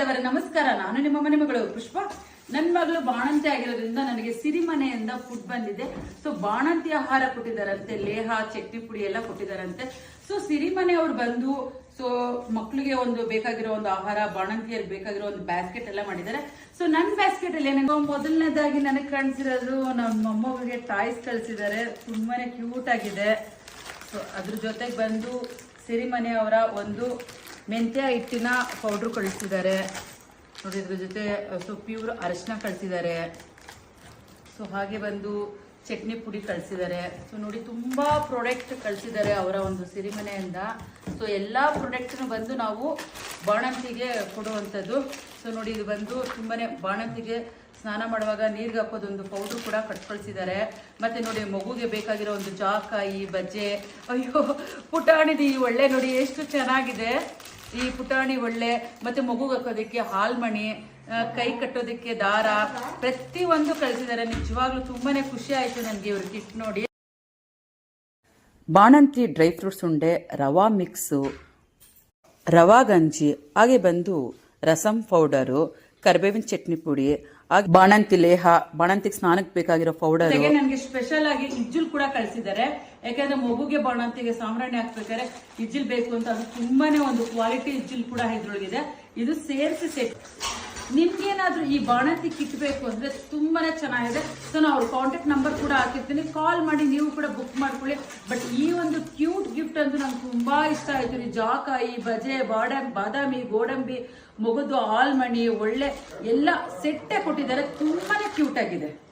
ದೇವರ ನಮಸ್ಕಾರ. ನಾನು ನಿಮ್ಮ ಮನೆ ಮಗಳು ಪುಷ್ಪ. ನನ್ನ ಮಗಳು ಬಾಣಂತಿ ಆಗಿರೋದ್ರಿಂದ ನನಗೆ ಸಿರಿಮನೆಯಿಂದ ಫುಡ್ ಬಂದಿದೆ. ಸೊ ಬಾಣಂತಿ ಆಹಾರ ಕೊಟ್ಟಿದ್ದಾರಂತೆ, ಲೇಹ, ಚಟ್ನಿ ಪುಡಿ ಎಲ್ಲ ಕೊಟ್ಟಿದ್ದಾರಂತೆ. ಸೊ ಸಿರಿಮನೆ ಅವ್ರು ಬಂದು ಸೊ ಮಕ್ಕಳಿಗೆ ಒಂದು ಬೇಕಾಗಿರೋ ಒಂದು ಆಹಾರ, ಬಾಣಂತಿಯಲ್ಲಿ ಬೇಕಾಗಿರೋ ಒಂದು ಬ್ಯಾಸ್ಕೆಟ್ ಎಲ್ಲ ಮಾಡಿದ್ದಾರೆ. ಸೊ ನನ್ನ ಬ್ಯಾಸ್ಕೆಟ್ ಅಲ್ಲಿ ಏನೇನೋ ಮೊದಲನೇದಾಗಿ ನನಗೆ ಕಾಣಿಸಿರೋದು ನಮ್ಮ ಮೊಮ್ಮಗಳಿಗೆ ಟಾಯ್ಸ್ ಕಳಿಸಿದ್ದಾರೆ. ತುಂಬಾನೇ ಕ್ಯೂಟ್ ಆಗಿದೆ. ಸೊ ಅದ್ರ ಜೊತೆಗೆ ಬಂದು ಸಿರಿಮನೆ ಅವರ ಒಂದು ಮೆಂತ್ಯ ಹಿಟ್ಟಿನ ಪೌಡ್ರ್ ಕಳಿಸಿದ್ದಾರೆ ನೋಡಿ, ಇದ್ರ ಜೊತೆ ಸೊ ಪ್ಯೂರ್ ಅರಿಶಿನ ಕಳಿಸಿದ್ದಾರೆ. ಸೊ ಹಾಗೆ ಬಂದು ಚಟ್ನಿ ಪುಡಿ ಕಳಿಸಿದ್ದಾರೆ. ಸೊ ನೋಡಿ, ತುಂಬ ಪ್ರಾಡಕ್ಟ್ ಕಳಿಸಿದ್ದಾರೆ ಅವರ ಒಂದು ಸಿರಿಮನೆಯಿಂದ. ಸೊ ಎಲ್ಲ ಪ್ರಾಡಕ್ಟ್ನು ಬಂದು ನಾವು ಬಾಣಂತಿಗೆ ಕೊಡುವಂಥದ್ದು. ಸೊ ನೋಡಿ, ಇದು ಬಂದು ತುಂಬಾ ಬಾಣಂತಿಗೆ ಸ್ನಾನ ಮಾಡುವಾಗ ನೀರಿಗೆ ಹಾಕೋದೊಂದು ಪೌಡ್ರ್ ಕೂಡ ಕಟ್ಕೊಳ್ಸಿದ್ದಾರೆ ಮತ್ತು ನೋಡಿ, ಮಗುಗೆ ಬೇಕಾಗಿರೋ ಒಂದು ಜಾಕಾಯಿ, ಬಜ್ಜೆ. ಅಯ್ಯೋ, ಪುಟಾಣಿದಿ ಒಳ್ಳೆ ನೋಡಿ, ಎಷ್ಟು ಚೆನ್ನಾಗಿದೆ. ಈ ಪುಟಾಣಿ ಒಳ್ಳೆ ಮತ್ತೆ ಮಗು ಹಾಕೋದಕ್ಕೆ ಹಾಲ್ಮಣಿ ಕೈ ಕಟ್ಟೋದಕ್ಕೆ ದಾರ, ಪ್ರತಿ ಒಂದು ಕಳಿಸಿದ್ದಾರೆ. ನಿಜವಾಗ್ಲೂ ತುಂಬಾನೇ ಖುಷಿ ಆಯ್ತು ನನಗೆ ಇವ್ರ ಕಿಟ್ ನೋಡಿ. ಬಾಣಂತಿ ಡ್ರೈ ಫ್ರೂಟ್ಸ್ ಉಂಡೆ, ರವಾ ಮಿಕ್ಸು, ರವಾ ಗಂಜಿ, ಹಾಗೆ ಬಂದು ರಸಂ ಪೌಡರು ಕರಿಬೇವಿನ ಚಟ್ನಿ ಪುಡಿ, ಹಾಗೆ ಬಾಣಂತಿ ಲೇಹ, ಬಾಣಂತಿಗೆ ಸ್ನಾನಕ್ಕೆ ಬೇಕಾಗಿರೋ ಪೌಡರ್ ನನಗೆ ಸ್ಪೆಷಲ್ ಆಗಿ ಇಜ್ಜುಲ್ ಕೂಡ ಕಳಿಸಿದ್ದಾರೆ. ಯಾಕಂದ್ರೆ ಮಗುಗೆ ಬಾಣಂತಿಗೆ ಸಾಂಬ್ರಾಣಿ ಹಾಕ್ಬೇಕಾದ್ರೆ ಇಜ್ಜಿಲ್ ಬೇಕು ಅಂತ ಅದು ತುಂಬಾನೇ ಒಂದು ಕ್ವಾಲಿಟಿ ಇಜ್ಜಿಲ್ ಕೂಡ ಇದ್ರೊಳಗಿದೆ. ಇದು ಸೇರಿಸಿ ಸೆಟ್ ನಿಮ್ಗೇನಾದ್ರೂ ಈ ಬಾಣಂತಿ ಕಿಟ್ ಬೇಕು ಅಂದ್ರೆ ತುಂಬಾನೇ ಚೆನ್ನಾಗಿದೆ. ಸೊ ನಾವು ಅವ್ರ ಕಾಂಟ್ಯಾಕ್ಟ್ ನಂಬರ್ ಕೂಡ ಹಾಕಿರ್ತೀನಿ. ಕಾಲ್ ಮಾಡಿ ನೀವು ಕೂಡ ಬುಕ್ ಮಾಡ್ಕೊಳ್ಳಿ. ಬಟ್ ಈ ಒಂದು ಕ್ಯೂಟ್ ಗಿಫ್ಟ್ ಅಂತೂ ನಂಗೆ ತುಂಬಾ ಇಷ್ಟ ಆಯ್ತು ರೀ. ಜಾಕಾಯಿ, ಬಜೆ, ಬಾಡಂ, ಬಾದಾಮಿ, ಗೋಡಂಬಿ, ಮೊಗದು ಆಲ್ಮಣಿ ಒಳ್ಳೆ ಎಲ್ಲ ಸೆಟ್ಟೆ ಕೊಟ್ಟಿದ್ದಾರೆ. ತುಂಬಾನೇ ಕ್ಯೂಟ್ ಆಗಿದೆ.